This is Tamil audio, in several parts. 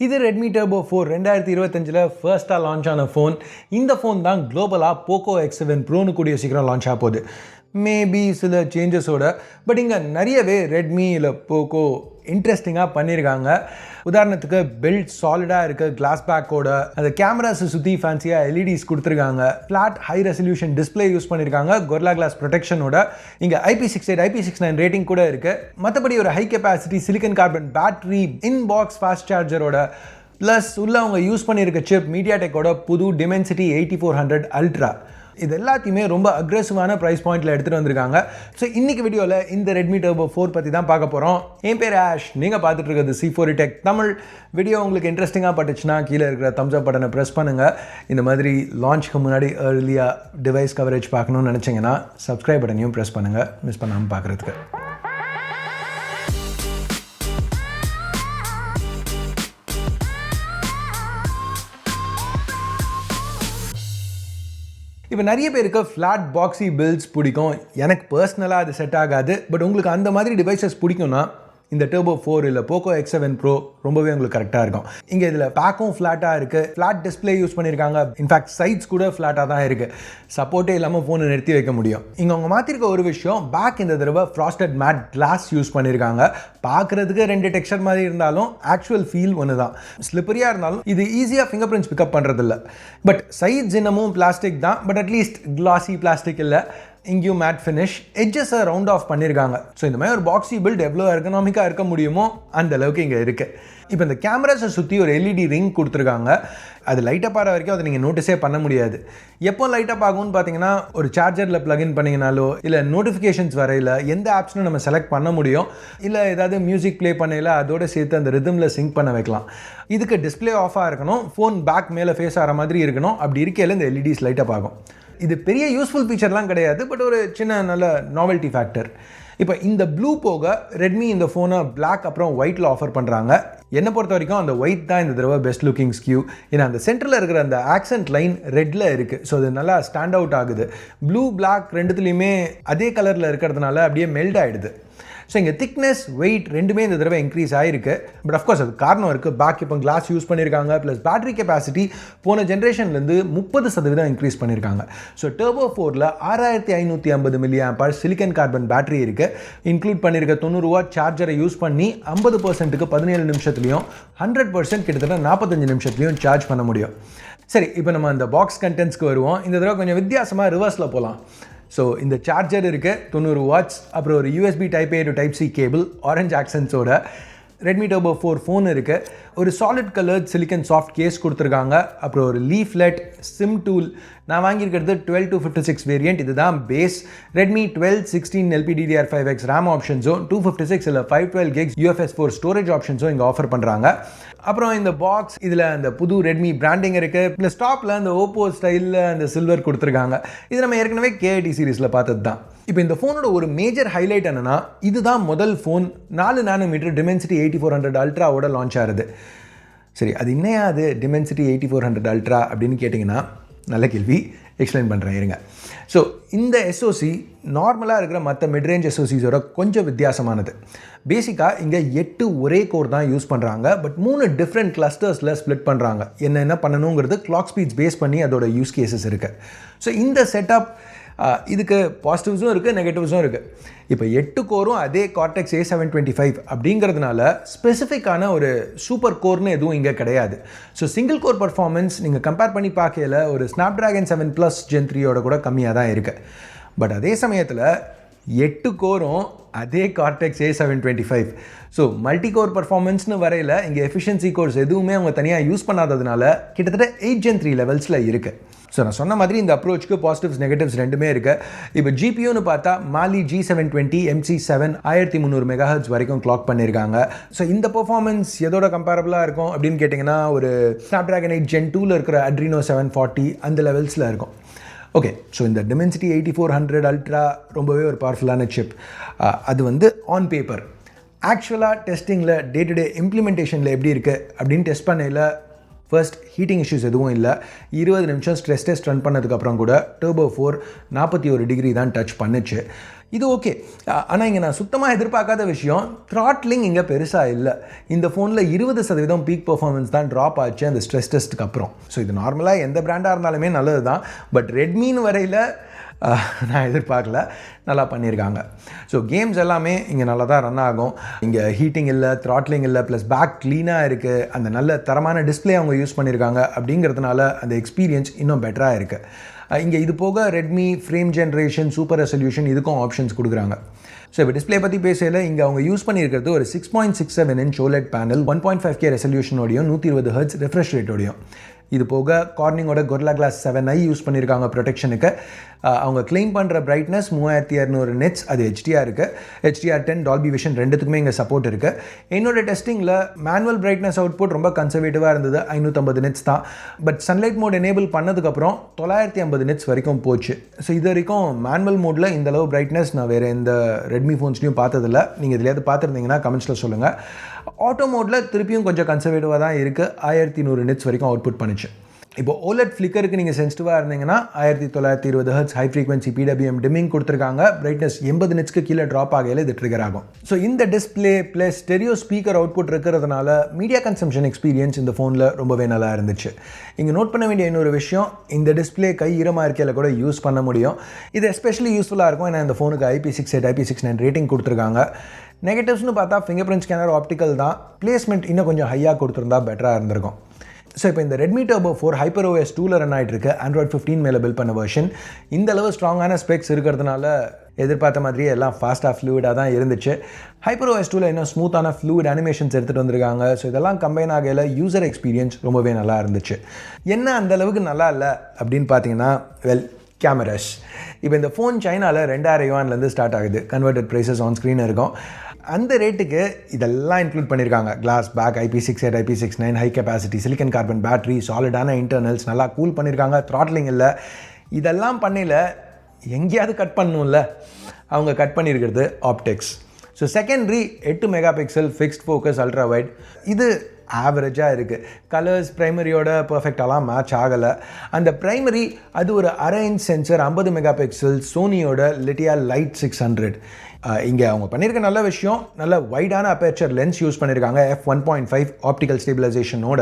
இது ரெட்மி டர்போ ஃபோர் ரெண்டாயிரத்தி இருபத்தஞ்சில் ஃபர்ஸ்ட்டாக லான்ச் ஆன ஃபோன் இந்த ஃபோன் தான் குளோபலாக போக்கோ எக்ஸ் செவன் ப்ரோனு கூடிய சீக்கிரம் லான்ச் ஆக போகுது. மேபி சில சேஞ்சஸோட பட் இங்கே நிறையவே ரெட்மி இல்லை போக்கோ இன்ட்ரெஸ்டிங்காக பண்ணியிருக்காங்க உதாரணத்துக்கு பில்ட் சாலிடாக இருக்க கிளாஸ் பேக்கோட அந்த கேமராஸை சுற்றி ஃபேன்சியாக எல்இடிஸ் கொடுத்துருக்காங்க. Flat high resolution display use பண்ணியிருக்காங்க கொர்லா கிளாஸ் ப்ரொடெக்ஷனோட இங்கே IP six eight IP six nine rating கூட இருக்குது மற்றபடி ஒரு high capacity silicon carbon battery inbox fast சார்ஜரோட plus உள்ள அவங்க யூஸ் பண்ணியிருக்க சிப் மீடியா டெக்கோட புது Dimensity eighty four hundred ultra இது எல்லாத்தையுமே ரொம்ப அக்ரெசிவான ப்ரைஸ் பாயிண்ட்டில் எடுத்துகிட்டு வந்திருக்காங்க. ஸோ இன்னைக்கு வீடியோவில் இந்த ரெட்மி டர்போ ஃபோர் பற்றி தான் பார்க்க போகிறோம் என் பேர் ஆஷ் நீங்கள் பார்த்துட்டு இருக்கிறது C four tech Tamil. Video உங்களுக்கு இன்ட்ரெஸ்டிங்காக பட்டுச்சுன்னா கீழே இருக்கிற தம்ஸ் அப் பட்டனை ப்ரெஸ் பண்ணுங்கள் இந்த மாதிரி லான்ச்க்கு முன்னாடி ஏர்லியாக டிவைஸ் கவரேஜ் பார்க்கணும்னு நினச்சிங்கன்னா சப்ஸ்கிரைப் பட்டனையும் ப்ரெஸ் பண்ணுங்கள் மிஸ் பண்ணாமல் பார்க்குறதுக்கு. இப்போ நிறைய பேருக்கு ஃப்ளாட் பாக்ஸி பில்ஸ் பிடிக்கும். எனக்கு பர்சனலாக அது செட் ஆகாது. பட் உங்களுக்கு அந்த மாதிரி டிவைசஸ் பிடிக்கும்னா இந்த டேர்போ ஃபோர் இல்லை போக்கோ எக்ஸ் செவன் ப்ரோ ரொம்பவே உங்களுக்கு கரெக்டாக இருக்கும். இங்கே இதில் பேக்கும் ஃப்ளாட்டாக இருக்குது ஃப்ளாட் டிஸ்பிளே யூஸ் பண்ணியிருக்காங்க இன்ஃபேக்ட் சைட்ஸ் கூட ஃப்ளாட்டாக தான் இருக்குது சப்போர்ட்டே இல்லாமல் ஃபோனை நிறுத்தி வைக்க முடியும். இங்கே அவங்க மாற்றிருக்க ஒரு விஷயம் பேக் இந்த தடவை ஃப்ராஸ்டட் மேட் கிளாஸ் யூஸ் பண்ணியிருக்காங்க பார்க்குறதுக்கு ரெண்டு டெக்ஸ்டர் மாதிரி இருந்தாலும் ஆக்சுவல் ஃபீல் ஒன்று தான் ஸ்லிப்பரியாக இருந்தாலும் இது ஈஸியாக ஃபிங்கர் பிரிண்ட்ஸ் பிக்கப் பண்ணுறதில்ல பட் சைட்ஸ் இன்னமும் பிளாஸ்டிக் தான். But at least classy plastic இல்லை. இங்கேயும் மேட் ஃபினிஷ் எட்ஜஸை ரவுண்ட் ஆஃப் பண்ணியிருக்காங்க ஸோ இந்த மாதிரி ஒரு பாக்ஸி பில்ட் எவ்வளோ எக்கனாமிக்காக இருக்க முடியுமோ அந்த அளவுக்கு இங்கே இருக்குது இப்போ இந்த கேமராஸை சுற்றி ஒரு எல்இடி ரிங் கொடுத்துருக்காங்க. அது லைட்டாக ஆகிற வரைக்கும் அதை நீங்கள் நோட்டீஸே பண்ண முடியாது. எப்போ லைட்டாக ஆகும்னு பார்த்தீங்கன்னா ஒரு சார்ஜரில் ப்ளக்இன் பண்ணிங்கனாலோ இல்லை நோட்டிஃபிகேஷன்ஸ் வரையில் எந்த ஆப்ஸ்னும் நம்ம செலக்ட் பண்ண முடியும் இல்லை ஏதாவது மியூசிக் ப்ளே பண்ணையில் அதோட சேர்த்து அந்த ரிதமில் சிங்க் பண்ண வைக்கலாம். இதுக்கு டிஸ்பிளே ஆஃபாக இருக்கணும். ஃபோன் பேக் மேலே ஃபேஸ் ஆகிற மாதிரி இருக்கணும். அப்படி இருக்கையில் இந்த எல்இடிஸ் லைட்டப் ஆகும் இது பெரிய யூஸ்ஃபுல் ஃபீச்சர்லாம் கிடையாது பட் ஒரு சின்ன நல்ல நாவல்ட்டி ஃபேக்டர் இப்போ இந்த ப்ளூ போக ரெட்மி இந்த ஃபோனை பிளாக் அப்புறம் ஒயிட்டில் ஆஃபர் பண்ணுறாங்க என்னை பொறுத்த வரைக்கும் அந்த ஒயிட் தான் இந்த தடவை பெஸ்ட் லுக்கிங் ஸ்கியூ ஏன்னா அந்த சென்டரில் இருக்கிற அந்த ஆக்சென்ட் லைன் ரெட்டில் இருக்குது ஸோ அது நல்லா ஸ்டாண்ட் அவுட் ஆகுது. ப்ளூ பிளாக் ரெண்டுத்துலேயுமே அதே கலரில் இருக்கிறதுனால அப்படியே மெல்ட் ஆகிடுது ஸோ இங்கே திக்னஸ் வெயிட் ரெண்டுமே இந்த தடவை இன்க்ரீஸ் ஆகிருக்கு பட் அஃப்கோர்ஸ் அது காரணம் இருக்குது பேக் இப்போ கிளாஸ் யூஸ் பண்ணியிருக்காங்க ப்ளஸ் பேட்டரி கெப்பாசிட்டி போன ஜென்ரேஷன்லேருந்து முப்பது சதவீதம் இன்க்ரீஸ் பண்ணியிருக்காங்க ஸோ டர்போ ஃபோரில் ஆறாயிரத்தி ஐநூற்றி ஐம்பது milliampere silicon carbon battery இருக்குது இன்க்ளூட் பண்ணியிருக்க தொண்ணூறுவா சார்ஜரை யூஸ் பண்ணி ஐம்பது பர்சன்ட்டுக்கு பதினேழு நிமிஷத்துலையும் ஹண்ட்ரட் பர்சன்ட் கிட்டத்தட்ட நாற்பத்தஞ்சு நிமிஷத்துலையும் சார்ஜ் பண்ண முடியும். சரி இப்போ நம்ம அந்த பாக்ஸ் கண்டென்ட்ஸ்க்கு வருவோம். இந்த தடவை கொஞ்சம் வித்தியாசமாக ரிவர்ஸில் போகலாம் ஸோ இந்த சார்ஜர் இருக்குது தொண்ணூறு வாட்ஸ் அப்புறம் ஒரு USB type A to type C cable orange ஆக்சன்ஸோட Redmi டோபோ four phone இருக்குது ஒரு solid colour silicon soft case கொடுத்துருக்காங்க. அப்புறம் ஒரு லீஃப்லெட் சிம் டூல் நான் வாங்கியிருக்கிறது twelve two fifty six variant இதுதான் base Redmi twelve sixteen LPDDR five X RAM ஆப்ஷன்ஸும் two fifty six இல்லை five twelve gigs UFS four storage ஆப்ஷன்ஸும் இங்கே ஆஃபர் பண்ணுறாங்க அப்புறம் இந்த பாக்ஸ் இதில் அந்த புது ரெட்மி பிராண்டிங் இருக்குது ப்ளஸ் டாப்பில் அந்த ஓப்போ ஸ்டைலில் அந்த சில்வர் கொடுத்துருக்காங்க. இது நம்ம ஏற்கனவே கேஐடி சீரிஸில் பார்த்தது தான் இப்போ இந்த ஃபோனோட ஒரு மேஜர் ஹைலைட் என்னென்னா இதுதான் முதல் ஃபோன் நாலு nanometre Dimensity eighty four hundred அல்ட்ராவோட launch ஆகுது. சரி அது இன்னையா அது? Dimensity eighty four hundred ultra அப்படின்னு கேட்டிங்கன்னா நல்ல கேள்வி. எக்ஸ்பிளைன் பண்ணுறேன் இருங்க. ஸோ இந்த எஸ்ஓசி நார்மலாக இருக்கிற மற்ற மிட்ரேஞ்ச் எஸ்ஓசிஸோட கொஞ்சம் வித்தியாசமானது. பேசிக்காக இங்கே எட்டு ஒரே கோர் தான் யூஸ் பண்ணுறாங்க பட் மூணு டிஃப்ரெண்ட் கிளஸ்டர்ஸில் ஸ்ப்ளிட் பண்ணுறாங்க என்ன என்ன பண்ணணுங்கிறது கிளாக் ஸ்பீட்ஸ் பேஸ் பண்ணி அதோட யூஸ் கேசஸ் இருக்குது ஸோ இந்த செட்டப் இதுக்கு பாசிட்டிவ்ஸும் இருக்குது நெகட்டிவ்ஸும் இருக்குது இப்போ எட்டு கோரும் அதே Cortex A seven twenty five அப்படிங்கிறதுனால ஸ்பெசிஃபிக்கான ஒரு சூப்பர் கோர்னு எதுவும் இங்கே கிடையாது. ஸோ சிங்கிள் கோர் பர்ஃபார்மன்ஸ் நீங்கள் கம்பேர் பண்ணி பார்க்கையில் ஒரு Snapdragon seven plus gen த்ரீயோட கூட கம்மியாக தான் இருக்குது பட் அதே சமயத்தில் எட்டு கோரும் அதே Cortex A seven twenty five so multi core பர்ஃபார்மன்ஸ்னு வரையில் இங்கே எஃபிஷியன்சி கோர்ஸ் எதுவுமே அவங்க தனியாக யூஸ் பண்ணாததுனால கிட்டத்தட்ட எயிட் ஜென் த்ரீ லெவல்ஸில் இருக்குது ஸோ நான் சொன்ன மாதிரி இந்த அப்ரோச்சுக்கு பாசிட்டிவ்ஸ் நெகட்டிவ்ஸ் ரெண்டுமே இருக்குது இப்போ ஜிபியூன்னு பார்த்தா Mali G seven twenty MC seven ஆயிரத்தி முந்நூறு மெகாஹர்ட்ஸ் வரைக்கும் கிளாக் பண்ணியிருக்காங்க ஸோ இந்த பர்ஃபார்மன்ஸ் எதோட கம்பேரபிளாக இருக்கும் அப்படின்னு கேட்டிங்கன்னா ஒரு ஸ்னாப் ட்ராகன் எயிட் ஜென் டூவில் இருக்கிற அட்ரினோ செவன் ஃபார்ட்டி அந்த லெவல்ஸில் இருக்கும். ஓகே ஸோ இந்த Dimensity eighty four hundred ultra ரொம்பவே ஒரு பவர்ஃபுல்லான சிப் அது வந்து ஆன் பேப்பர் ஆக்சுவலாக டெஸ்டிங்கில் டே டு டே இம்ப்ளிமெண்டேஷனில் எப்படி இருக்குது அப்படின்னு டெஸ்ட் பண்ணையில் ஃபர்ஸ்ட் ஹீட்டிங் இஷ்யூஸ் எதுவும் இல்லை. இருபது நிமிஷம் ஸ்ட்ரெஸ் டெஸ்ட் ரன் பண்ணதுக்கப்புறம் கூட டர்போ ஃபோர் நாற்பத்தி ஒரு டிகிரி தான் டச் பண்ணுச்சு. இது ஓகே. ஆனால் இங்கே நான் சுத்தமாக எதிர்பார்க்காத விஷயம் த்ராட்லிங் இங்கே பெருசாக இல்லை. இந்த ஃபோனில் இருபது சதவீதம் பீக் பர்ஃபார்மன்ஸ் தான் ட்ராப் ஆச்சு அந்த ஸ்ட்ரெஸ் டெஸ்ட்டுக்கு அப்புறம். ஸோ இது நார்மலாக எந்த பிராண்டாக இருந்தாலுமே நல்லது தான். பட் ரெட்மின்னு வரையில் நான் எதிர்பார்க்கல. நல்லா பண்ணியிருக்காங்க ஸோ கேம்ஸ் எல்லாமே இங்கே நல்லா தான் ரன் ஆகும். இங்கே ஹீட்டிங் இல்லை த்ராட்லிங் இல்லை ப்ளஸ் பேக் க்ளீனாக இருக்குது அந்த நல்ல தரமான டிஸ்பிளே அவங்க யூஸ் பண்ணியிருக்காங்க அப்படிங்கிறதுனால அந்த எக்ஸ்பீரியன்ஸ் இன்னும் பெட்டராக இருக்குது இங்கே இது போக Redmi frame generation super resolution இதுக்கும் ஆப்ஷன்ஸ் கொடுக்குறாங்க. ஸோ இப்போ டிஸ்ப்ளே பற்றி பேசல இங்கே அவங்க யூஸ் பண்ணியிருக்கிறது ஒரு six point six seven inch OLED panel one point five K ரெசல்யூஷனோடையும் நூற்றி இருபது ஹர்ட்ஸ் ரெஃப்ரெஷ் ரேட்டோடையும் இது போக கார்னிங்கோட Gorilla glass seven i use பண்ணியிருக்காங்க ப்ரொடெக்ஷனுக்கு அவங்க க்ளைம் பண்ணுற பிரைட்னஸ் மூவாயிரத்தி இரநூறு நெட்ஸ் அது ஹெச்டிஆர் இருக்குது ஹெச்டிஆர் டென் டால்பி விஷன் ரெண்டுத்துக்குமே இங்கே சப்போர்ட் இருக்குது என்னோட டெஸ்டிங்கில் மேனுவல் பிரைட்னஸ் அவுட்புட் ரொம்ப கன்சர்வேட்டிவாக இருந்தது. ஐநூற்றம்பது நெட்ஸ் தான். பட் சன்லைட் மோட் எனேபிள் பண்ணதுக்கப்புறம் தொள்ளாயிரத்தி ஐம்பது நெட்ஸ் வரைக்கும் போச்சு. ஸோ இது வரைக்கும் மேனுவல் மோடில் இந்த அளவு பிரைட்னஸ் நான் வேறு எந்த ரெட்மி ஃபோன்ஸ்லையும் பார்த்ததில்ல. நீங்கள் எதுலையாவது பார்த்துருந்தீங்கன்னா கமெண்ட்ஸில் சொல்லுங்கள் ஆட்டோ மோடில் திருப்பியும் கொஞ்சம் கன்சர்வேட்டிவாக தான் இருக்குது ஆயிரத்தி நூறு நெட்ஸ் வரைக்கும் அவுட்புட் பண்ணுச்சு. இப்போ ஓலட் ஃப்ளிக்கருக்கு நீங்கள் சென்சிட்டிவாக இருந்தீங்கன்னா ஆயிரத்தி தொள்ளாயிரத்தி இருபது hertz high frequency PWM dimming கொடுத்துருக்காங்க. பிரைட்னஸ் எண்பது நிட்ஸ்க்கு கீழே ட்ராப் ஆகையில் இது ட்ரிகர் ஆகும். ஸோ இந்த display plus stereo speaker output இருக்கிறதுனால மீடியா கன்சம்ஷன் எக்ஸ்பீரியன்ஸ் இந்த ஃபோனில் ரொம்பவே நல்லா இருந்துச்சு. இங்கே நோட் பண்ண வேண்டிய இன்னொரு விஷயம் இந்த டிஸ்பிளே கை ஈரமாக இருக்கையில் கூட யூஸ் பண்ண முடியும். இது எஸ்பெஷலி யூஸ்ஃபுல்லாக இருக்கும். ஏன்னா இந்த ஃபோனுக்கு IP six eight IP six nine rating கொடுத்துருக்காங்க. நெகட்டிவ்ஸ்னு பார்த்தா ஃபிங்கர் பிரிண்ட் ஸ்கேனர் ஆப்டிக்கல் தான். பிளேஸ்மெண்ட் இன்னும் கொஞ்சம் ஹையாக கொடுத்துருந்தா பெட்டராக இருந்திருக்கும். ஸோ இப்போ இந்த Redmi Turbo four Hyper OS டூவில் ரன் ஆகிட்டு இருக்கு ஆண்ட்ராய்ட் ஃபிஃப்டீன் மேலே பில் பண்ண வெர்ஷன் இந்த அளவு ஸ்ட்ராங்கான ஸ்பெக்ஸ் இருக்கிறதுனால எதிர்பார்த்த மாதிரியே எல்லாம் ஃபாஸ்ட்டாக ஃப்ளூவிடாக தான் இருந்துச்சு. ஹைப்பர் ஓஎஸ் டூவில் இன்னும் ஸ்மூத்தான ஃப்ளூட் அனிமேஷன்ஸ் எடுத்துகிட்டு வந்திருக்காங்க. ஸோ இதெல்லாம் கம்பைன் ஆகையில் யூசர் எக்ஸ்பீரியன்ஸ் ரொம்பவே நல்லா இருந்துச்சு. என்ன அந்த அளவுக்கு நல்லா இல்லை அப்படின்னு பார்த்தீங்கன்னா வெல் கேமராஸ் இப்போ இந்த ஃபோன் சைனாவில் ரெண்டாயிரம் யுவான்லேருந்து ஸ்டார்ட் ஆகுது. கன்வெர்டட் ப்ரைஸஸ் ஆன் ஸ்க்ரீன் இருக்கும். அந்த ரேட்டுக்கு இதெல்லாம் இன்க்ளூட் பண்ணியிருக்காங்க glass back IP six eight IP six nine high capacity silicon carbon battery சாலிடான internals நல்லா கூல் பண்ணியிருக்காங்க த்ராட்லிங் இல்லை. இதெல்லாம் பண்ணையில் எங்கேயாவது கட் பண்ணணும்ல. அவங்க கட் பண்ணியிருக்கிறது ஆப்டெக்ஸ் ஸோ செகண்ட்ரி எட்டு megapixel fixed focus ultra wide இது ஆவரேஜாக இருக்குது கலர்ஸ் ப்ரைமரியோட பர்ஃபெக்டாலாம் மேட்ச் ஆகலை. அந்த ப்ரைமரி அது ஒரு அரை இன்ச் சென்சர் ஐம்பது மெகா பிக்சல் சோனியோட லிட்டியா லைட் சிக்ஸ் ஹண்ட்ரட் இங்கே அவங்க பண்ணியிருக்க நல்ல விஷயம் நல்ல வைடான அப்பேச்சர் லென்ஸ் யூஸ் பண்ணியிருக்காங்க F one point five optical ஸ்டேபிளைசேஷனோட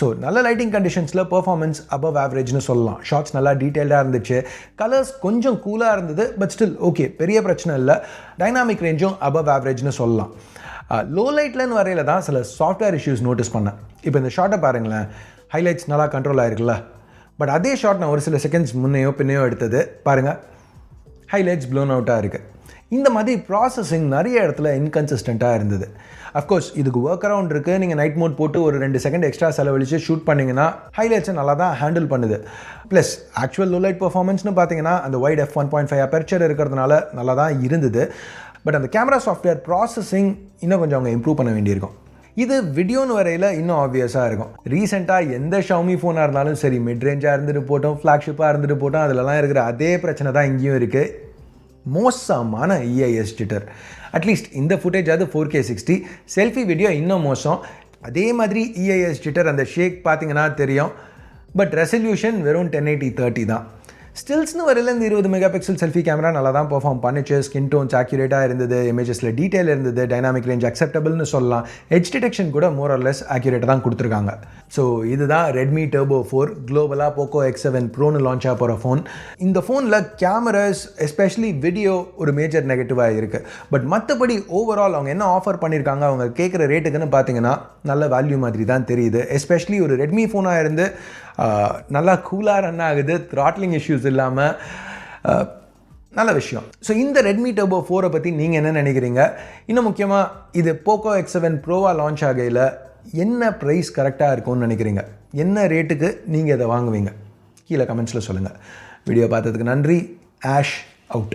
so நல்ல லைட்டிங் கண்டிஷன்ஸில் பர்ஃபார்மன்ஸ் அபவ் ஆவரேஜ்னு சொல்லலாம். ஷார்ட்ஸ் நல்லா டீட்டெயில்டாக இருந்துச்சு. கலர்ஸ் கொஞ்சம் கூலாக இருந்தது பட் ஸ்டில் ஓகே பெரிய பிரச்சனை இல்லை. டைனாமிக் ரேஞ்சும் அபவ் ஆவரேஜ்னு சொல்லலாம். லோ லைட்லன்னு வரையில் தான் சில சாஃப்ட்வேர் இஷ்யூஸ் நோட்டீஸ் பண்ணேன். இப்போ இந்த ஷார்ட்டை பாருங்களேன். ஹைலைட்ஸ் நல்லா கண்ட்ரோல் ஆயிருக்குல்ல. பட் அதே ஷாட் நான் ஒரு சில செகண்ட்ஸ் முன்னையோ பின்னையோ எடுத்தது பாருங்கள் ஹைலைட்ஸ் ப்ளோன் அவுட்டாக இருக்குது இந்த மாதிரி ப்ராசஸிங் நிறைய இடத்துல இன்கன்சிஸ்டண்ட்டாக இருந்தது. அஃப்கோர்ஸ் இதுக்கு ஒர்க் அரவுண்ட் இருக்குது நீங்கள் நைட் மோட் போட்டு ஒரு ரெண்டு செகண்ட் எக்ஸ்ட்ரா செலவழித்து ஷூட் பண்ணிங்கன்னா ஹைலைட்ஸை நல்லா தான் ஹேண்டில் பண்ணுது. ப்ளஸ் ஆக்சுவல் லோ லைட் பர்ஃபார்மன்ஸ்னு பார்த்தீங்கன்னா அந்த wide F one point five aperture இருக்கிறதுனால நல்லா தான் இருந்தது. பட் அந்த கேமரா சாஃப்ட்வேர் ப்ராசஸிங் இன்னும் கொஞ்சம் அவங்க இம்ப்ரூவ் பண்ண வேண்டியிருக்கும். இது வீடியோன்னு வரையில் இன்னும் ஆப்வியஸாக இருக்கும். ரீசெண்டாக எந்த ஷவுமி ஃபோனாக இருந்தாலும் சரி மிட் ரேஞ்சாக இருந்துட்டு போட்டோம் ஃப்ளாக்ஷிப்பாக இருந்துட்டு போட்டோம் அதிலலாம் இருக்கிற அதே பிரச்சனை தான் இங்கேயும் இருக்குது மோசமான இஐஎஸ் டிட்டர் அட்லீஸ்ட் இந்த ஃபுட்டேஜ் அது four K sixty selfie video இன்னும் மோசம். அதே மாதிரி இஐஎஸ் டிட்டர் அந்த ஷேக் பார்த்தீங்கன்னா தெரியும். பட் ரெசல்யூஷன் வெறும் டென் எயிட்டி தேர்ட்டி தான். ஸ்டில்ஸ்னு வரையில் இந்த இருபது மெகா பிக்சல் செல்ஃபி கேமரா நல்லா தான் பர்ஃபார்ம் பண்ணிச்சு. ஸ்கின் டோன்ஸ் ஆக்யூரேட்டாக இருந்தது இமேஜஸில் டீட்டெயில் இருந்தது டைனாமிக் ரேஞ்ச் அக்செப்டபிள்னு சொல்லலாம். ஹெச் டிடெக்ஷன் கூட மோர் ஆர் லெஸ் ஆக்யூரேட்டாக தான் கொடுத்துருக்காங்க. ஸோ இதுதான் ரெட்மி டர்போ ஃபோர் குளோபலாக போக்கோ எக்ஸ் செவன் ப்ரோன்னு லான்ச் ஆக போகிற ஃபோன் இந்த ஃபோனில் கேமராஸ் எஸ்பெஷலி வீடியோ ஒரு மேஜர் நெகட்டிவாக இருக்குது பட் மற்றபடி ஓவரால் அவங்க என்ன ஆஃபர் பண்ணியிருக்காங்க அவங்க கேட்குற ரேட்டுக்குன்னு பார்த்தீங்கன்னா நல்ல வேல்யூ மாதிரி தான் தெரியுது. எஸ்பெஷலி ஒரு ரெட்மி ஃபோனாக இருந்து நல்லா கூலாக ரன் ஆகுது. த்ராட்லிங் இஷ்யூஸ் இல்லாமல் நல்ல விஷயம். ஸோ இந்த ரெட்மி டர்போ ஃபோரை பற்றி நீங்கள் என்ன நினைக்கிறீங்க? இன்னும் முக்கியமாக இது போக்கோ எக்ஸ் செவன் ப்ரோவாக லான்ச் ஆகையில் என்ன ப்ரைஸ் கரெக்டாக இருக்கும்னு நினைக்கிறீங்க? என்ன ரேட்டுக்கு நீங்கள் இதை வாங்குவீங்க? கீழே கமெண்ட்ஸில் சொல்லுங்கள் வீடியோ பார்த்ததுக்கு நன்றி. Ash out